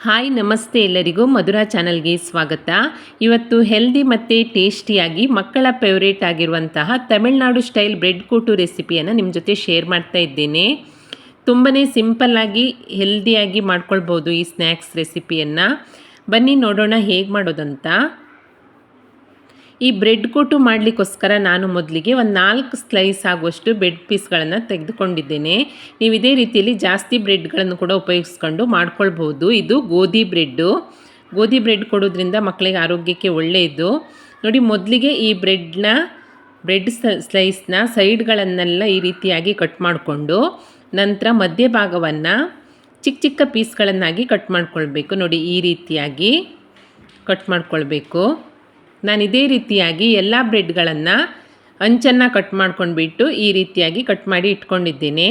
Hi, ನಮಸ್ತೆ ಎಲ್ಲರಿಗೂ ಮಧುರಾ ಚಾನಲ್ಗೆ ಸ್ವಾಗತ. ಇವತ್ತು ಹೆಲ್ದಿ ಮತ್ತು ಟೇಸ್ಟಿಯಾಗಿ ಮಕ್ಕಳ ಫೇವ್ರೇಟ್ ಆಗಿರುವಂತಹ ತಮಿಳ್ನಾಡು ಸ್ಟೈಲ್ ಬ್ರೆಡ್ ಕೂಟು ರೆಸಿಪಿಯನ್ನು ನಿಮ್ಮ ಜೊತೆ ಶೇರ್ ಮಾಡ್ತಾ ಇದ್ದೇನೆ. ತುಂಬಾ ಸಿಂಪಲ್ಲಾಗಿ ಹೆಲ್ದಿಯಾಗಿ ಮಾಡ್ಕೊಳ್ಬೋದು ಈ ಸ್ನ್ಯಾಕ್ಸ್ ರೆಸಿಪಿಯನ್ನು. ಬನ್ನಿ ನೋಡೋಣ ಹೇಗೆ ಮಾಡೋದಂತ. ಈ ಬ್ರೆಡ್ ಕೊಟ್ಟು ಮಾಡಲಿಕ್ಕೋಸ್ಕರ ನಾನು ಮೊದಲಿಗೆ ಒಂದು ನಾಲ್ಕು ಸ್ಲೈಸ್ ಆಗುವಷ್ಟು ಬ್ರೆಡ್ ಪೀಸ್ಗಳನ್ನು ತೆಗೆದುಕೊಂಡಿದ್ದೇನೆ. ನೀವು ಇದೇ ರೀತಿಯಲ್ಲಿ ಜಾಸ್ತಿ ಬ್ರೆಡ್ಗಳನ್ನು ಕೂಡ ಉಪಯೋಗಿಸ್ಕೊಂಡು ಮಾಡ್ಕೊಳ್ಬೋದು ಇದು ಗೋಧಿ ಬ್ರೆಡ್ಡು. ಗೋಧಿ ಬ್ರೆಡ್ ಕೊಡೋದ್ರಿಂದ ಮಕ್ಕಳಿಗೆ ಆರೋಗ್ಯಕ್ಕೆ ಒಳ್ಳೆಯದು. ನೋಡಿ, ಮೊದಲಿಗೆ ಈ ಬ್ರೆಡ್ನ, ಬ್ರೆಡ್ ಸ್ಲೈಸ್ನ ಸೈಡ್ಗಳನ್ನೆಲ್ಲ ಈ ರೀತಿಯಾಗಿ ಕಟ್ ಮಾಡಿಕೊಂಡು ನಂತರ ಮಧ್ಯಭಾಗವನ್ನು ಚಿಕ್ಕ ಚಿಕ್ಕ ಪೀಸ್ಗಳನ್ನಾಗಿ ಕಟ್ ಮಾಡ್ಕೊಳ್ಬೇಕು. ನೋಡಿ, ಈ ರೀತಿಯಾಗಿ ಕಟ್ ಮಾಡ್ಕೊಳ್ಬೇಕು. ನಾನು ಇದೇ ರೀತಿಯಾಗಿ ಎಲ್ಲ ಬ್ರೆಡ್ಗಳನ್ನು ಅಂಚನ್ನು ಕಟ್ ಮಾಡ್ಕೊಂಡ್ಬಿಟ್ಟು ಈ ರೀತಿಯಾಗಿ ಕಟ್ ಮಾಡಿ ಇಟ್ಕೊಂಡಿದ್ದೀನಿ.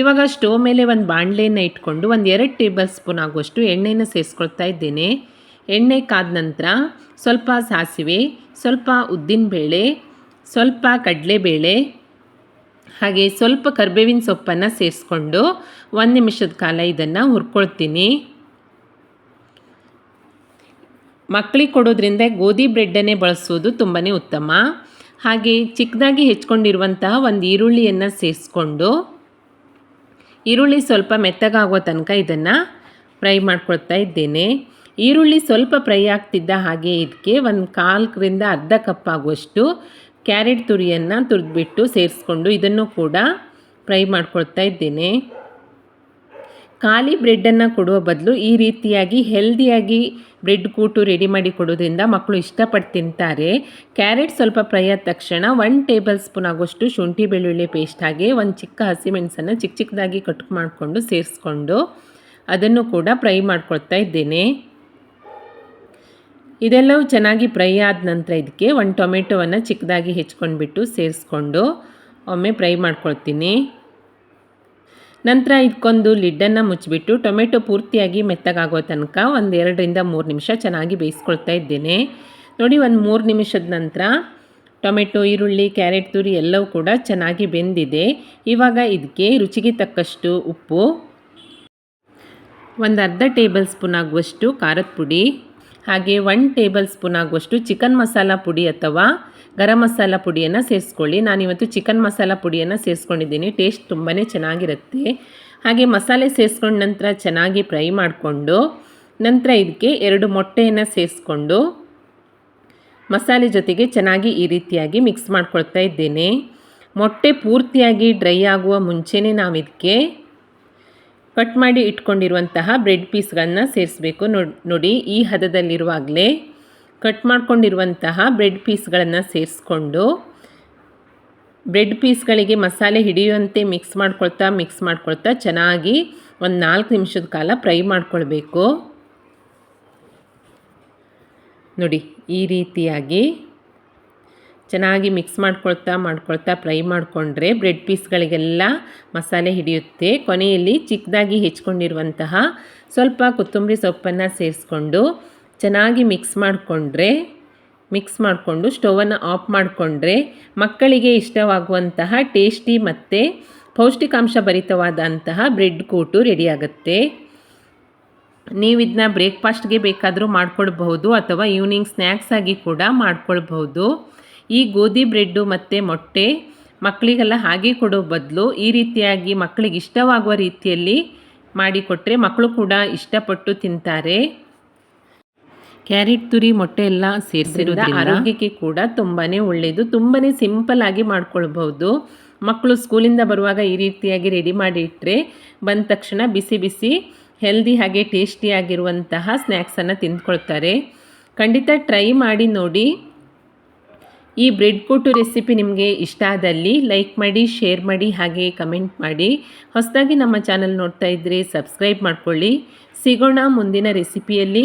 ಇವಾಗ ಸ್ಟೋವ್ ಮೇಲೆ ಒಂದು ಬಾಣಲೆಯನ್ನು ಇಟ್ಕೊಂಡು ಒಂದು ಎರಡು ಟೇಬಲ್ ಸ್ಪೂನ್ ಆಗುವಷ್ಟು ಎಣ್ಣೆನ ಸೇರಿಸ್ಕೊಳ್ತಾ ಇದ್ದೇನೆ. ಎಣ್ಣೆ ಕಾದ ನಂತರ ಸ್ವಲ್ಪ ಸಾಸಿವೆ, ಸ್ವಲ್ಪ ಉದ್ದಿನಬೇಳೆ ಸ್ವಲ್ಪ ಕಡಲೆಬೇಳೆ ಹಾಗೆ ಸ್ವಲ್ಪ ಕರ್ಬೇವಿನ ಸೊಪ್ಪನ್ನು ಸೇರಿಸ್ಕೊಂಡು ಒಂದು ನಿಮಿಷದ ಕಾಲ ಇದನ್ನು ಹುರ್ಕೊಳ್ತೀನಿ. ಮಕ್ಕಳಿಗೆ ಕೊಡೋದ್ರಿಂದ ಗೋಧಿ ಬ್ರೆಡ್ಡನ್ನೇ ಬಳಸೋದು ತುಂಬಾ ಉತ್ತಮ. ಹಾಗೆ ಚಿಕ್ಕದಾಗಿ ಹೆಚ್ಕೊಂಡಿರುವಂತಹ ಒಂದು ಈರುಳ್ಳಿಯನ್ನು ಸೇರಿಸ್ಕೊಂಡು, ಈರುಳ್ಳಿ ಸ್ವಲ್ಪ ಮೆತ್ತಗಾಗೋ ತನಕ ಇದನ್ನು ಫ್ರೈ ಮಾಡ್ಕೊಳ್ತಾ ಇದ್ದೇನೆ. ಈರುಳ್ಳಿ ಸ್ವಲ್ಪ ಫ್ರೈ ಆಗ್ತಿದ್ದ ಹಾಗೆ ಇದಕ್ಕೆ ಒಂದು ಕಾಲ್ಕರಿಂದ ಅರ್ಧ ಕಪ್ ಆಗುವಷ್ಟು ಕ್ಯಾರೆಟ್ ತುರಿಯನ್ನು ತುರಿದ್ಬಿಟ್ಟು ಸೇರಿಸ್ಕೊಂಡು ಇದನ್ನು ಕೂಡ ಫ್ರೈ ಮಾಡ್ಕೊಳ್ತಾ ಇದ್ದೇನೆ. ಖಾಲಿ ಬ್ರೆಡ್ಡನ್ನು ಕೊಡುವ ಬದಲು ಈ ರೀತಿಯಾಗಿ ಹೆಲ್ದಿಯಾಗಿ ಬ್ರೆಡ್ ಕೂಟು ರೆಡಿ ಮಾಡಿ ಕೊಡೋದ್ರಿಂದ ಮಕ್ಕಳು ಇಷ್ಟಪಟ್ಟು ತಿಂತಾರೆ. ಕ್ಯಾರೆಟ್ ಸ್ವಲ್ಪ ಫ್ರೈ ಆದ ತಕ್ಷಣ ಒನ್ ಟೇಬಲ್ ಸ್ಪೂನ್ ಆಗೋಷ್ಟು ಶುಂಠಿ ಬೆಳ್ಳುಳ್ಳಿ ಪೇಸ್ಟ್ ಹಾಗೆ ಒಂದು ಚಿಕ್ಕ ಹಸಿಮೆಣಸನ್ನು ಚಿಕ್ಕ ಚಿಕ್ಕದಾಗಿ ಕಟ್ ಮಾಡಿಕೊಂಡು ಸೇರಿಸ್ಕೊಂಡು ಅದನ್ನು ಕೂಡ ಫ್ರೈ ಮಾಡ್ಕೊಳ್ತಾ ಇದ್ದೇನೆ. ಇದೆಲ್ಲವೂ ಚೆನ್ನಾಗಿ ಫ್ರೈ ಆದ ನಂತರ ಇದಕ್ಕೆ ಒಂದು ಟೊಮೆಟೊವನ್ನು ಚಿಕ್ಕದಾಗಿ ಹೆಚ್ಕೊಂಡ್ಬಿಟ್ಟು ಸೇರಿಸ್ಕೊಂಡು ಒಮ್ಮೆ ಫ್ರೈ ಮಾಡ್ಕೊಳ್ತೀನಿ. ನಂತರ ಇದಕ್ಕೊಂದು ಲಿಡ್ಡನ್ನು ಮುಚ್ಚಿಬಿಟ್ಟು ಟೊಮೆಟೊ ಪೂರ್ತಿಯಾಗಿ ಮೆತ್ತಗಾಗೋ ತನಕ ಒಂದು ಎರಡರಿಂದ ಮೂರು ನಿಮಿಷ ಚೆನ್ನಾಗಿ ಬೇಯಿಸ್ಕೊಳ್ತಾ ಇದ್ದೇನೆ. ನೋಡಿ, ಒಂದು ಮೂರು ನಿಮಿಷದ ನಂತರ ಟೊಮೆಟೊ, ಈರುಳ್ಳಿ, ಕ್ಯಾರೆಟ್, ತುರಿ ಎಲ್ಲವೂ ಕೂಡ ಚೆನ್ನಾಗಿ ಬೆಂದಿದೆ. ಇವಾಗ ಇದಕ್ಕೆ ರುಚಿಗೆ ತಕ್ಕಷ್ಟು ಉಪ್ಪು, ಒಂದು ಅರ್ಧ ಟೇಬಲ್ ಸ್ಪೂನ್ ಆಗುವಷ್ಟು ಖಾರದ ಪುಡಿ, ಹಾಗೆ ಒನ್ ಟೇಬಲ್ ಸ್ಪೂನ್ ಆಗುವಷ್ಟು ಚಿಕನ್ ಮಸಾಲ ಪುಡಿ ಅಥವಾ ಗರಂ ಮಸಾಲ ಪುಡಿಯನ್ನು ಸೇರಿಸ್ಕೊಳ್ಳಿ. ನಾನಿವತ್ತು ಚಿಕನ್ ಮಸಾಲ ಪುಡಿಯನ್ನು ಸೇರಿಸ್ಕೊಂಡಿದ್ದೀನಿ. ಟೇಸ್ಟ್ ತುಂಬಾ ಚೆನ್ನಾಗಿರುತ್ತೆ. ಹಾಗೆ ಮಸಾಲೆ ಸೇರಿಸ್ಕೊಂಡ ನಂತರ ಚೆನ್ನಾಗಿ ಫ್ರೈ ಮಾಡಿಕೊಂಡು, ನಂತರ ಇದಕ್ಕೆ ಎರಡು ಮೊಟ್ಟೆಯನ್ನು ಸೇರಿಸ್ಕೊಂಡು, ಮಸಾಲೆ ಜೊತೆಗೆ ಚೆನ್ನಾಗಿ ಈ ರೀತಿಯಾಗಿ ಮಿಕ್ಸ್ ಮಾಡ್ಕೊಳ್ತಾ ಇದ್ದೇನೆ. ಮೊಟ್ಟೆ ಪೂರ್ತಿಯಾಗಿ ಡ್ರೈ ಆಗುವ ಮುಂಚೆನೇ ನಾವು ಇದಕ್ಕೆ ಕಟ್ ಮಾಡಿ ಇಟ್ಕೊಂಡಿರುವಂತಹ ಬ್ರೆಡ್ ಪೀಸ್ಗಳನ್ನು ಸೇರಿಸ್ಬೇಕು. ನೋಡಿ, ಈ ಹದದಲ್ಲಿರುವಾಗಲೇ ಕಟ್ ಮಾಡ್ಕೊಂಡಿರುವಂತಹ ಬ್ರೆಡ್ ಪೀಸ್ಗಳನ್ನು ಸೇರಿಸ್ಕೊಂಡು ಬ್ರೆಡ್ ಪೀಸ್ಗಳಿಗೆ ಮಸಾಲೆ ಹಿಡಿಯುವಂತೆ ಮಿಕ್ಸ್ ಮಾಡ್ಕೊಳ್ತಾ ಮಿಕ್ಸ್ ಮಾಡ್ಕೊಳ್ತಾ ಚೆನ್ನಾಗಿ ಒಂದು ನಾಲ್ಕು ನಿಮಿಷದ ಕಾಲ ಫ್ರೈ ಮಾಡ್ಕೊಳ್ಬೇಕು. ನೋಡಿ, ಈ ರೀತಿಯಾಗಿ ಚೆನ್ನಾಗಿ ಮಿಕ್ಸ್ ಮಾಡ್ಕೊಳ್ತಾ ಮಾಡ್ಕೊಳ್ತಾ ಫ್ರೈ ಮಾಡಿಕೊಂಡ್ರೆ ಬ್ರೆಡ್ ಪೀಸ್ಗಳಿಗೆಲ್ಲ ಮಸಾಲೆ ಹಿಡಿಯುತ್ತೆ. ಕೊನೆಯಲ್ಲಿ ಚಿಕ್ಕದಾಗಿ ಹೆಚ್ಕೊಂಡಿರುವಂತಹ ಸ್ವಲ್ಪ ಕೊತ್ತಂಬರಿ ಸೊಪ್ಪನ್ನು ಸೇರಿಸ್ಕೊಂಡು ಚೆನ್ನಾಗಿ ಮಿಕ್ಸ್ ಮಾಡಿಕೊಂಡ್ರೆ ಮಿಕ್ಸ್ ಮಾಡಿಕೊಂಡು ಸ್ಟವನ್ನು ಆಫ್ ಮಾಡಿಕೊಂಡ್ರೆ ಮಕ್ಕಳಿಗೆ ಇಷ್ಟವಾಗುವಂತಹ ಟೇಸ್ಟಿ ಮತ್ತು ಪೌಷ್ಟಿಕಾಂಶ ಭರಿತವಾದಂತಹ ಬ್ರೆಡ್ ಕೂಟು ರೆಡಿಯಾಗುತ್ತೆ ನೀವು ಇದನ್ನ ಬ್ರೇಕ್ಫಾಸ್ಟ್ಗೆ ಬೇಕಾದರೂ ಮಾಡ್ಕೊಳ್ಬಹುದು ಅಥವಾ ಈವ್ನಿಂಗ್ ಸ್ನ್ಯಾಕ್ಸ್ ಆಗಿ ಕೂಡ ಮಾಡ್ಕೊಳ್ಬಹುದು. ಈ ಗೋಧಿ ಬ್ರೆಡ್ಡು ಮತ್ತು ಮೊಟ್ಟೆ ಮಕ್ಕಳಿಗೆಲ್ಲ ಹಾಗೆ ಕೊಡೋ ಬದಲು ಈ ರೀತಿಯಾಗಿ ಮಕ್ಕಳಿಗೆ ಇಷ್ಟವಾಗುವ ರೀತಿಯಲ್ಲಿ ಮಾಡಿಕೊಟ್ರೆ ಮಕ್ಕಳು ಕೂಡ ಇಷ್ಟಪಟ್ಟು ತಿಂತಾರೆ. ಕ್ಯಾರೆಟ್ ತುರಿ ಮೊಟ್ಟೆ ಎಲ್ಲ ಸೇರಿಸಿರೋದು ಆರೋಗ್ಯಕ್ಕೆ ಕೂಡ ತುಂಬಾನೇ ಒಳ್ಳೆಯದು ತುಂಬಾನೇ ಸಿಂಪಲ್ ಆಗಿ ಮಾಡ್ಕೊಳ್ಬಹುದು. ಮಕ್ಕಳು ಸ್ಕೂಲಿಂದ ಬರುವಾಗ ಈ ರೀತಿಯಾಗಿ ರೆಡಿ ಮಾಡಿ ಇಟ್ಟರೆ ಬಂದ ತಕ್ಷಣ ಬಿಸಿ ಬಿಸಿ ಹೆಲ್ದಿ ಹಾಗೆ ಟೇಸ್ಟಿಯಾಗಿರುವಂತಹ ಸ್ನ್ಯಾಕ್ಸನ್ನು ತಿಂದ್ಕೊಳ್ತಾರೆ. ಖಂಡಿತ ಟ್ರೈ ಮಾಡಿ ನೋಡಿ. ಈ ಬ್ರೆಡ್ ಕೋಟು ರೆಸಿಪಿ ನಿಮಗೆ ಇಷ್ಟ ಆದಲ್ಲಿ ಲೈಕ್ ಮಾಡಿ ಶೇರ್ ಮಾಡಿ ಹಾಗೆ ಕಮೆಂಟ್ ಮಾಡಿ. ಹೊಸದಾಗಿ ನಮ್ಮ ಚಾನಲ್ ನೋಡ್ತಾ ಇದ್ದರೆ ಸಬ್ಸ್ಕ್ರೈಬ್ ಮಾಡ್ಕೊಳ್ಳಿ. ಸಿಗೋಣ ಮುಂದಿನ ರೆಸಿಪಿಯಲ್ಲಿ